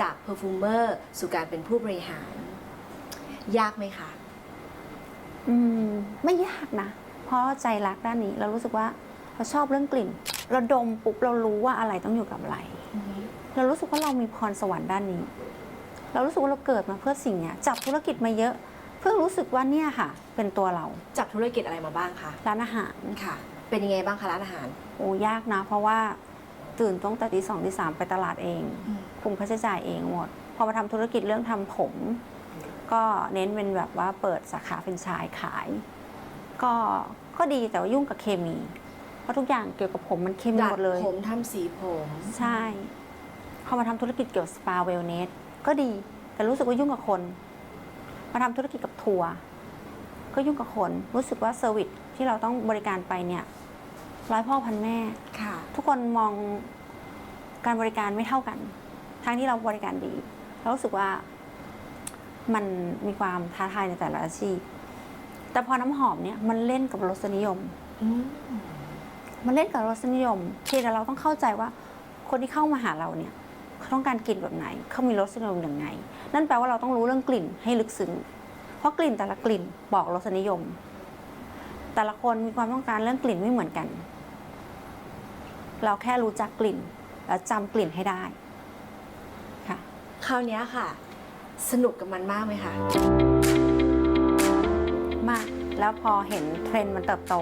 จากเพอร์ฟูเมอร์สู่การเป็นผู้บริหาร ยากไหมคะ อืมไม่ยากนะ เพราะใจรักด้านนี้เรารู้สึกว่าเราชอบเรื่องกลิ่น เราดมปุ๊บเรารู้ว่าอะไรต้องอยู่กับอะไร เรารู้สึกว่าเรามีพรสวรรค์ด้านนี้ เรารู้สึกว่าเราเกิดมาเพื่อสิ่งเนี้ยจับธุรกิจมาเยอะ เพื่อรู้สึกว่าเนี่ยค่ะ เป็นตัวเราจับธุรกิจอะไรมาบ้างคะร้านอาหารค่ะ เป็นยังไงบ้างคะร้านอาหาร โอ้ยากนะ เพราะว่าตื่นตั้งแต่ตีสองตีสามไปตลาดเอง อืม คุมค่าใช้จ่ายเองหมด พอมาทำธุรกิจเรื่องทำผม ก็เน้นเป็นแบบว่าเปิดสาขาเป็นไชายขาย ก็ก็ดีแต่ว่ายุ่งกับเคมี เพราะทุกอย่างเกี่ยวกับผมมันเคมีดัหมดเลยผมทำสีผมใช่พอมาทำธุรกิจเกี่ยวกับสปาเวลเนสก็ดีแต่รู้สึกว่ายุ่งกับคน มาทำธุรกิจกับทัวร์ก็ยุ่งกับคน รู้สึกว่าเซอร์วิสที่เราต้องบริการไปเนี่ยร้อยพ่อพันแม่ค่ะทุกคนมองการบริการไม่เท่ากัน ทั้งที่เราบริการดี เรารู้สึกว่ามันมีความท้าทายในแต่ละอาชีพ แต่พอน้ำหอมเนี่ยมันเล่นกับรสนิยมอืมมันเล่นกับรสนิยมเพียงแต่เราต้องเข้าใจว่า คนที่เข้ามาหาเราเนี่ยเขาต้องการกลิ่นแบบไหน เขามีรสนิยมอย่างไง นั่นแปลว่าเราต้องรู้เรื่องกลิ่นให้ลึกซึ้ง เพราะกลิ่นแต่ละกลิ่นบอกรสนิยม แต่ละคนมีความต้องการเรื่องกลิ่นไม่เหมือนกัน เราแค่รู้จักกลิ่นแล้วจำกลิ่นให้ได้ คราวเนี้ยค่ะ สนุกกับมันมากไหมคะ มาก แล้วพอเห็นเทรนด์มันเติบโต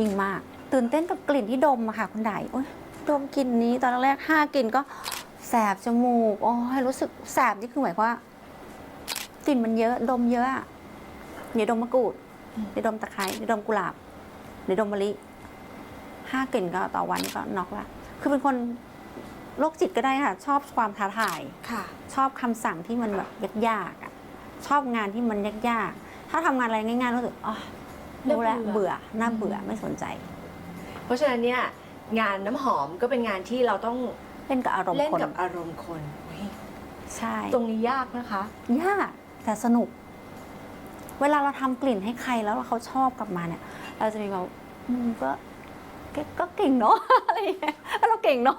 ยิ่งมาก ตื่นเต้นกับกลิ่นที่ดมอะค่ะคุณไดโอ้ยดมกลิ่นนี้ตอนแรกห้ากลิ่นก็แสบจมูก โอ้ยรู้สึกแสบนี่คือหมายความว่ากลิ่นมันเยอะ ดมเยอะอะเดี๋ยวดมมะกรูดเดี๋ยวดมตะไคร้เดี๋ยวดมกุหลาบเดี๋ยวดมมะลิห้ากลิ่นก็ต่อวันก็น็อกละ คือเป็นคน โรคจิตก็ได้ค่ะ ชอบความท้าทายค่ะ ชอบคำสั่งที่มันแบบยากๆอะชอบงานที่มันยากๆ ถ้าทำงานอะไรง่ายๆรู้สึกอ๋อรู้แล้วน่าเบื่อเบื่อน่าเบื่อไม่สนใจ เพราะฉะนั้นเนี่ยงานน้ำหอมก็เป็นงานที่เราต้องเล่นกับอารมณ์เล่นคนกับอารมณ์คนอุ๊ยใช่ ตรงนี้ยากนะคะ ยากแต่สนุก เวลาเราทำกลิ่นให้ใครแล้วเขาชอบกลับมาเนี่ย เราจะมีแบบอืมก็ก็ก็เก่งเนาะ อะไรอย่างเงี้ยเราเก่งเนาะ